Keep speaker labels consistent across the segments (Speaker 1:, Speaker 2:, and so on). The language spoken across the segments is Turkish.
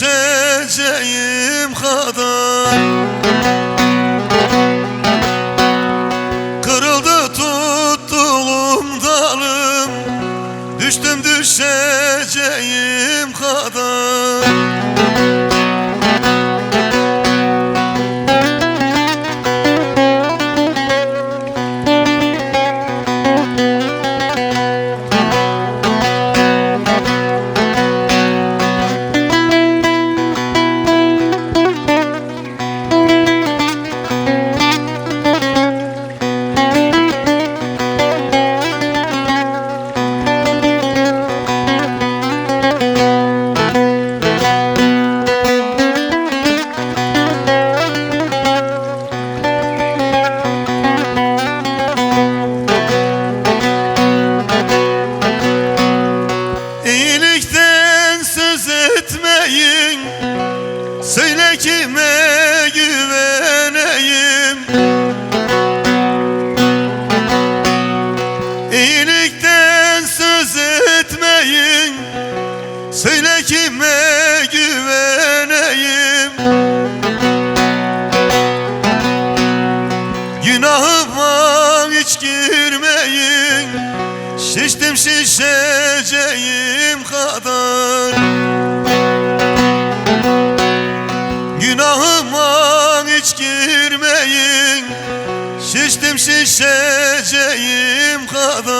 Speaker 1: Düştüm Şiştim şişeceğim kadar. Günahıma hiç girmeyin. Şiştim şişeceğim kadar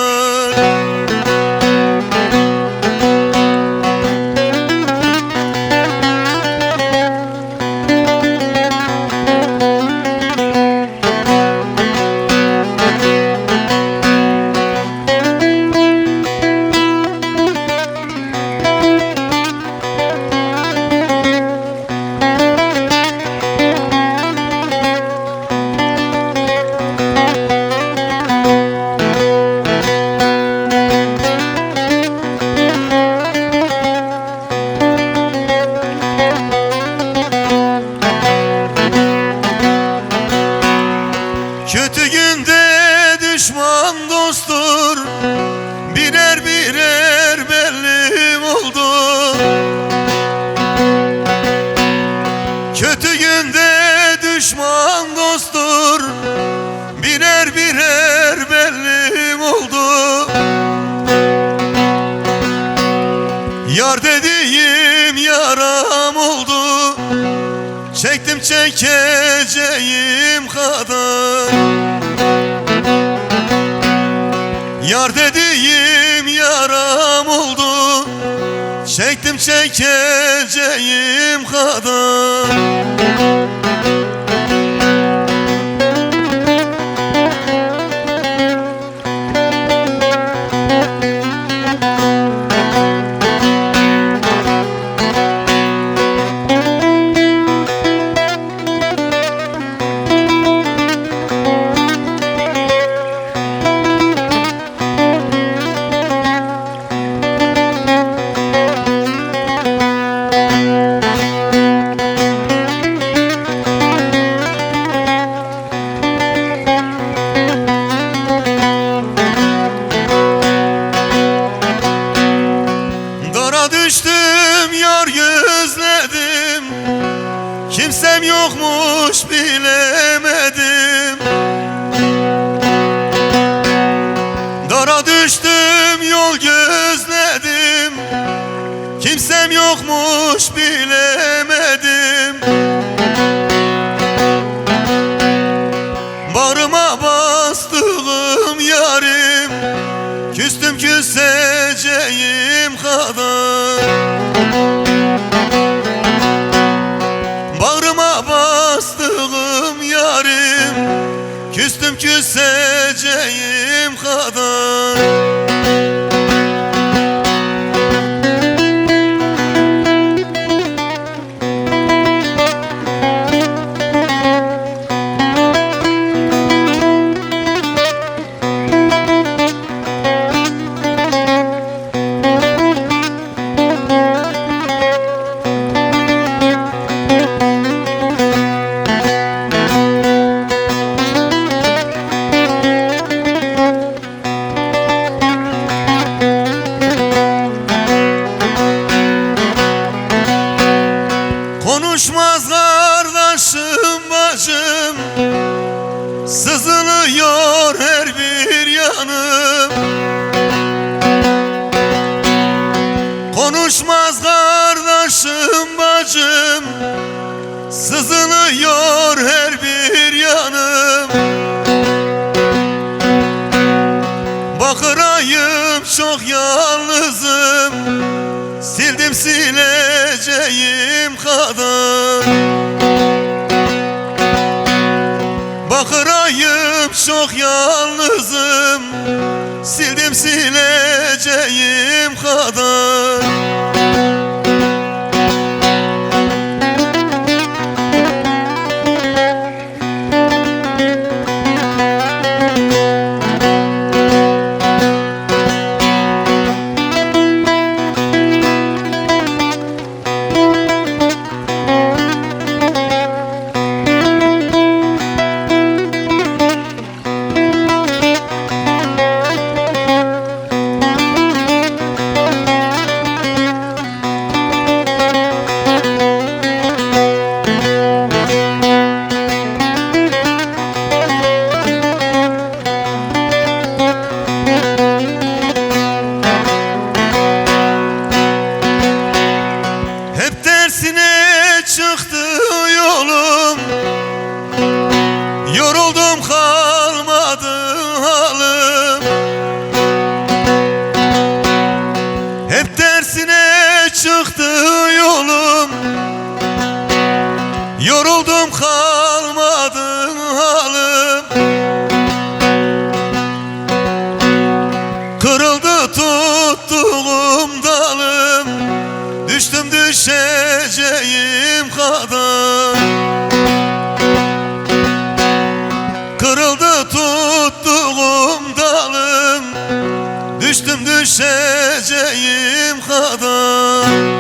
Speaker 1: Birer birer belli oldu. Kötü günde düşman dosttur. Birer birer belli oldu. Yar dediğim yaram oldu. Çektim çekeceğim kadar. Yar dediğim Çektim çekeceğim kadar küseceğim kadar canım. Bakırayım çok yalnızım. Sildim sileceğim kadar. sevdadan Kırıldı tuttuğum dalım. Düştüm düşeceğim kadar.